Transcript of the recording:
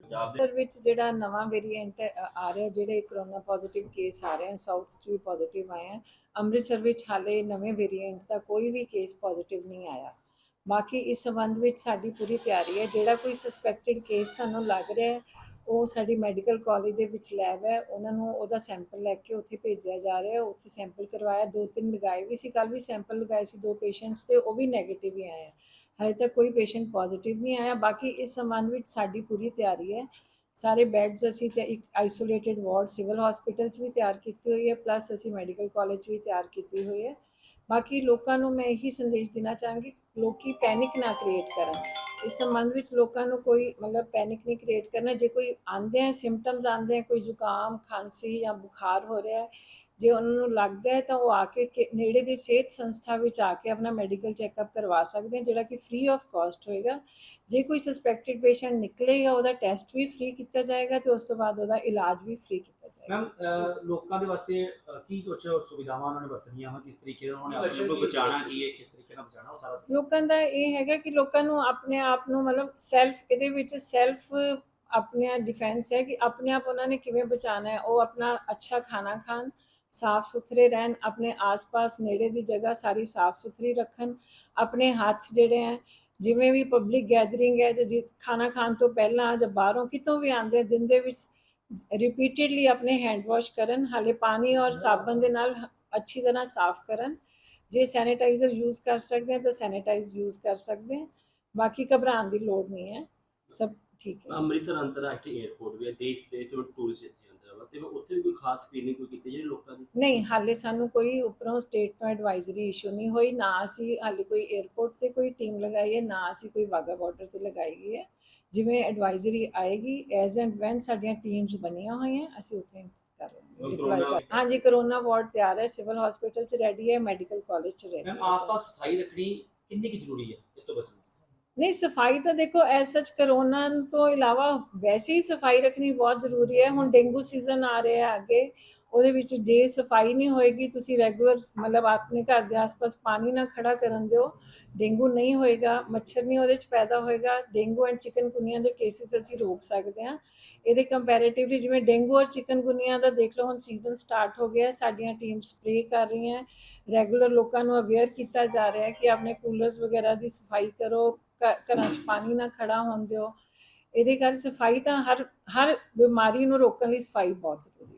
ਪੰਜਾਬ ਵਿੱਚ ਜਿਹੜਾ ਨਵਾਂ ਵੇਰੀਐਂਟ ਆ ਰਿਹਾ ਜਿਹੜੇ ਕਰੋਨਾ ਪੋਜ਼ਿਟਿਵ ਕੇਸ ਆ ਰਹੇ ਹਨ ਸਾਊਥ 'ਚ ਵੀ ਪੋਜ਼ਿਟਿਵ ਆਏ ਹਨ, ਅੰਮ੍ਰਿਤਸਰ ਵਿੱਚ ਹਾਲੇ ਨਵੇਂ ਵੇਰੀਐਂਟ ਦਾ ਕੋਈ ਵੀ ਕੇਸ ਪੋਜ਼ਿਟਿਵ ਨਹੀਂ ਆਇਆ। ਬਾਕੀ ਇਸ ਸੰਬੰਧ ਵਿੱਚ ਸਾਡੀ ਪੂਰੀ ਤਿਆਰੀ ਹੈ, ਜਿਹੜਾ ਕੋਈ ਸਸਪੈਕਟਡ ਕੇਸ ਸਾਨੂੰ ਲੱਗ ਰਿਹਾ ਹੈ, ਉਹ ਸਾਡੀ ਮੈਡੀਕਲ ਕਾਲਜ ਦੇ ਵਿੱਚ ਲੈਬ ਹੈ, ਉਹਨਾਂ ਨੂੰ ਉਹਦਾ ਸੈਂਪਲ ਲੈ ਕੇ ਉੱਥੇ ਭੇਜਿਆ ਜਾ ਰਿਹਾ ਹੈ, ਉੱਥੇ ਸੈਂਪਲ ਕਰਵਾਇਆ, ਦੋ ਤਿੰਨ ਲਗਾਏ ਵੀ ਸੀ ਕੱਲ ਵੀ ਸੈਂਪਲ ਲਗਾਏ ਸੀ ਦੋ ਪੇਸ਼ੈਂਟਸ ਤੇ, ਉਹ ਵੀ ਨੈਗੇਟਿਵ ਹੀ ਆਏ ਆ। ਹਜੇ ਤੱਕ ਕੋਈ ਪੇਸ਼ੈਂਟ ਪੋਜ਼ਿਟਿਵ ਨਹੀਂ ਆਇਆ। ਬਾਕੀ ਇਸ ਸੰਬੰਧ ਵਿੱਚ ਸਾਡੀ ਪੂਰੀ ਤਿਆਰੀ ਹੈ। ਸਾਰੇ ਬੈੱਡਸ ਅਸੀਂ ਤੇ ਇੱਕ ਆਈਸੋਲੇਟਿਡ ਵਾਰਡ ਸਿਵਲ ਹਸਪੀਟਲ 'ਚ ਵੀ ਤਿਆਰ ਕੀਤੀ ਹੋਈ ਹੈ ਪਲੱਸ ਅਸੀਂ ਮੈਡੀਕਲ ਕਾਲਜ 'ਚ ਵੀ ਤਿਆਰ ਕੀਤੀ ਹੋਈ ਹੈ। ਬਾਕੀ ਲੋਕਾਂ ਨੂੰ ਮੈਂ ਇਹੀ ਸੰਦੇਸ਼ ਦੇਣਾ ਚਾਹਾਂਗੀ, ਲੋਕੀ ਪੈਨਿਕ ਨਾ ਕ੍ਰੀਏਟ ਕਰਨ। ਇਸ ਸੰਬੰਧ ਵਿੱਚ ਲੋਕਾਂ ਨੂੰ ਕੋਈ ਮਤਲਬ ਪੈਨਿਕ ਨਹੀਂ ਕ੍ਰੀਏਟ ਕਰਨਾ। ਜੇ ਕੋਈ ਆਂਦੇ ਹੈ ਸਿੰਪਟਮਸ ਆਂਦੇ ਹੈ ਕੋਈ ਜ਼ੁਕਾਮ ਖਾਂਸੀ ਜਾਂ ਬੁਖਾਰ ਹੋ ਰਿਹਾ ਹੈ ਜੇ ਉਹਨਾਂ ਨੂੰ ਲੱਗਦਾ ਹੈ ਤਾਂ ਉਹ ਆ ਕੇ ਨੇੜੇ ਦੀ ਸਿਹਤ ਸੰਸਥਾ ਵਿੱਚ ਆ ਕੇ ਆਪਣਾ ਮੈਡੀਕਲ ਚੈੱਕਅਪ ਕਰਵਾ ਸਕਦੇ ਹਨ ਜਿਹੜਾ ਕਿ ਫ੍ਰੀ ਆਫ ਕਾਸਟ ਹੋਏਗਾ। ਜੇ ਕੋਈ ਸਸਪੈਕਟਡ ਪੇਸ਼ੈਂਟ ਨਿਕਲੇਗਾ ਉਹਦਾ ਟੈਸਟ ਵੀ ਫ੍ਰੀ ਕੀਤਾ ਜਾਏਗਾ ਤੇ ਉਸ ਤੋਂ ਬਾਅਦ ਉਹਦਾ ਇਲਾਜ ਵੀ ਫ੍ਰੀ ਕੀਤਾ ਜਾਏਗਾ। ਮੈਮ ਲੋਕਾਂ ਦੇ ਵਾਸਤੇ ਕੀ ਕੁਝ ਸੁਵਿਧਾਵਾਂ ਉਹਨਾਂ ਨੇ ਵਰਤਣੀਆਂ ਹਨ ਕਿਸ ਤਰੀਕੇ ਨਾਲ ਉਹਨਾਂ ਨੇ ਆਪਣੇ ਨੂੰ ਬਚਾਉਣਾ ਕੀ ਹੈ? ਕਿਸ ਤਰੀਕੇ ਨਾਲ ਬਚਾਉਣਾ ਉਹ ਸਾਰਾ ਦੱਸੋ। ਲੋਕਾਂ ਦਾ ਇਹ ਹੈਗਾ ਕਿ ਲੋਕਾਂ ਨੂੰ ਆਪਣੇ ਆਪ ਨੂੰ ਮਤਲਬ ਸੈਲਫ ਇਹਦੇ ਵਿੱਚ ਸੈਲਫ ਆਪਣੇ ਡਿਫੈਂਸ ਹੈ ਕਿ ਆਪਣੇ ਆਪ ਉਹਨਾਂ ਨੇ ਕਿਵੇਂ ਬਚਾਣਾ ਹੈ। ਉਹ ਆਪਣਾ ਅੱਛਾ ਖਾਣਾ ਖਾਣ ਸਾਫ਼ ਸੁਥਰੇ ਰਹਿਣ ਆਪਣੇ ਆਸ-ਪਾਸ ਨੇੜੇ ਦੀ ਜਗ੍ਹਾ ਸਾਰੀ ਸਾਫ਼ ਸੁਥਰੀ ਰੱਖਣ ਆਪਣੇ ਹੱਥ ਜਿਹੜੇ ਹੈ ਜਿਵੇਂ ਵੀ ਪਬਲਿਕ ਗੈਦਰਿੰਗ ਹੈ ਜਾਂ ਖਾਣਾ ਖਾਣ ਤੋਂ ਪਹਿਲਾਂ ਜਾਂ ਬਾਹਰੋਂ ਕਿਤੋਂ ਵੀ ਆਉਂਦੇ ਦਿਨ ਦੇ ਵਿੱਚ ਰਿਪੀਟਡਲੀ ਆਪਣੇ ਹੈਂਡ ਵਾਸ਼ ਕਰਨ ਹਾਲੇ ਪਾਣੀ ਔਰ ਸਾਬਣ ਦੇ ਨਾਲ ਅੱਛੀ ਤਰ੍ਹਾਂ ਸਾਫ਼ ਕਰਨ। ਜੇ ਸੈਨੀਟਾਈਜ਼ਰ ਯੂਜ਼ ਕਰ ਸਕਦੇ ਹਾਂ ਤਾਂ ਸੈਨੀਟਾਈਜ਼ ਯੂਜ਼ ਕਰ ਸਕਦੇ ਹਾਂ ਬਾਕੀ ਘਬਰਾਉਣ ਦੀ ਲੋੜ ਨਹੀਂ ਹੈ ਸਭ ਠੀਕ ਹੈ। ਅੰਮ੍ਰਿਤਸਰ ਅੰਤਰਰਾਸ਼ਟਰੀ 에ਅਰਪੋਰਟ ਵੀ ਹੈ ਦੇਸ਼ ਦੇ ਜੋ ਟੂਰਿਸਟ ਆਉਂਦੇ ਵਾ ਤੇ ਉੱਥੇ ਵੀ ਕੋਈ ਖਾਸ ਸਕਰੀਨਿੰਗ ਕੋਈ ਕੀਤੀ ਜਿਹੜੇ ਲੋਕਾਂ ਦੀ ਨਹੀਂ ਹਾਲੇ ਸਾਨੂੰ ਕੋਈ ਉੱਪਰੋਂ ਸਟੇਟ ਤੋਂ ਐਡਵਾਈਜ਼ਰੀ ਇਸ਼ੂ ਨਹੀਂ ਹੋਈ ਨਾ ਅਸੀਂ ਹਾਲੇ ਕੋਈ 에ਅਰਪੋਰਟ ਤੇ ਕੋਈ ਟੀਮ ਲਗਾਈ ਹੈ ਨਾ ਅਸੀਂ ਕੋਈ ਵਾਗਾ ਬਾਰਡਰ ਤੇ ਲਗਾਈ ਗਈ ਹੈ। ਜਿਵੇਂ ਐਡਵਾਈਜ਼ਰੀ ਆਏਗੀ ਐਜ਼ ਐਂਡ ਵੈਨ ਸਾਡੀਆਂ ਟੀਮਸ ਬਣੀਆਂ ਹੋਈਆਂ ਅਸੀਂ ਉੱਥੇ ਹਾਂਜੀ ਕਰੋਨਾ ਵਾਰਡ ਤਿਆਰ ਹੈ ਸਿਵਲ ਹਸਪੀਟਲ ਚ ਰੈਡੀ ਹੈ ਮੈਡੀਕਲ ਕਾਲਜ ਚ ਰੈਡੀ ਮੈਮ ਆਸ-ਪਾਸ ਸਫ਼ਾਈ ਰੱਖਣੀ ਕਿੰਨੀ ਕੁ ਜ਼ਰੂਰੀ ਹੈ ਇਹ ਤੋਂ ਬਚਣ ਵਾਸਤੇ? ਨਹੀਂ ਸਫ਼ਾਈ ਤਾਂ ਦੇਖੋ ਐਸ ਸੱਚ ਕਰੋਨਾ ਤੋਂ ਇਲਾਵਾ ਵੈਸੇ ਹੀ ਸਫ਼ਾਈ ਰੱਖਣੀ ਬਹੁਤ ਜ਼ਰੂਰੀ ਹੈ। ਹੁਣ ਡੇਂਗੂ ਸੀਜ਼ਨ ਆ ਰਿਹਾ ਹੈ ਅੱਗੇ ਉਹਦੇ ਵਿੱਚ ਜੇ ਸਫ਼ਾਈ ਨਹੀਂ ਹੋਏਗੀ, ਤੁਸੀਂ ਰੈਗੂਲਰ ਮਤਲਬ ਆਪਣੇ ਘਰ ਦੇ ਆਸ-ਪਾਸ ਪਾਣੀ ਨਾ ਖੜਾ ਕਰਨ ਦਿਓ। ਡੇਂਗੂ ਨਹੀਂ ਹੋਏਗਾ, ਮੱਛਰ ਨਹੀਂ ਉਹਦੇ ਚ ਪੈਦਾ ਹੋਏਗਾ। ਡੇਂਗੂ ਐਂਡ ਚਿਕਨਗੁਨੀਆ ਦੇ ਕੇਸਿਸ ਅਸੀਂ ਰੋਕ ਸਕਦੇ ਹਾਂ। ਇਹਦੇ ਕੰਪੈਰੀਟਿਵਲੀ ਜਿਵੇਂ ਡੇਂਗੂ ਔਰ ਚਿਕਨਗੁਨੀਆ ਦਾ ਦੇਖ ਲਓ, ਹੁਣ ਸੀਜ਼ਨ ਸਟਾਰਟ ਹੋ ਗਿਆ, ਸਾਡੀਆਂ ਟੀਮ ਸਪਰੇ ਕਰ ਰਹੀਆਂ। ਰੈਗੂਲਰ ਲੋਕਾਂ ਨੂੰ ਅਵੇਅਰ ਕੀਤਾ ਜਾ ਰਿਹਾ ਹੈ ਕਿ ਆਪਣੇ ਕੂਲਰਸ ਵਗੈਰਾ ਦੀ ਸਫ਼ਾਈ ਕਰੋ ਘਰਾਂ 'ਚ ਪਾਣੀ ਨਾ ਖੜਾ ਹੋਣ ਦਿਓ। ਇਹਦੇ ਕਰ ਸਫ਼ਾਈ ਤਾਂ ਹਰ ਹਰ ਬਿਮਾਰੀ ਨੂੰ ਰੋਕਣ ਲਈ ਸਫ਼ਾਈ ਬਹੁਤ ਜ਼ਰੂਰੀ ਹੈ।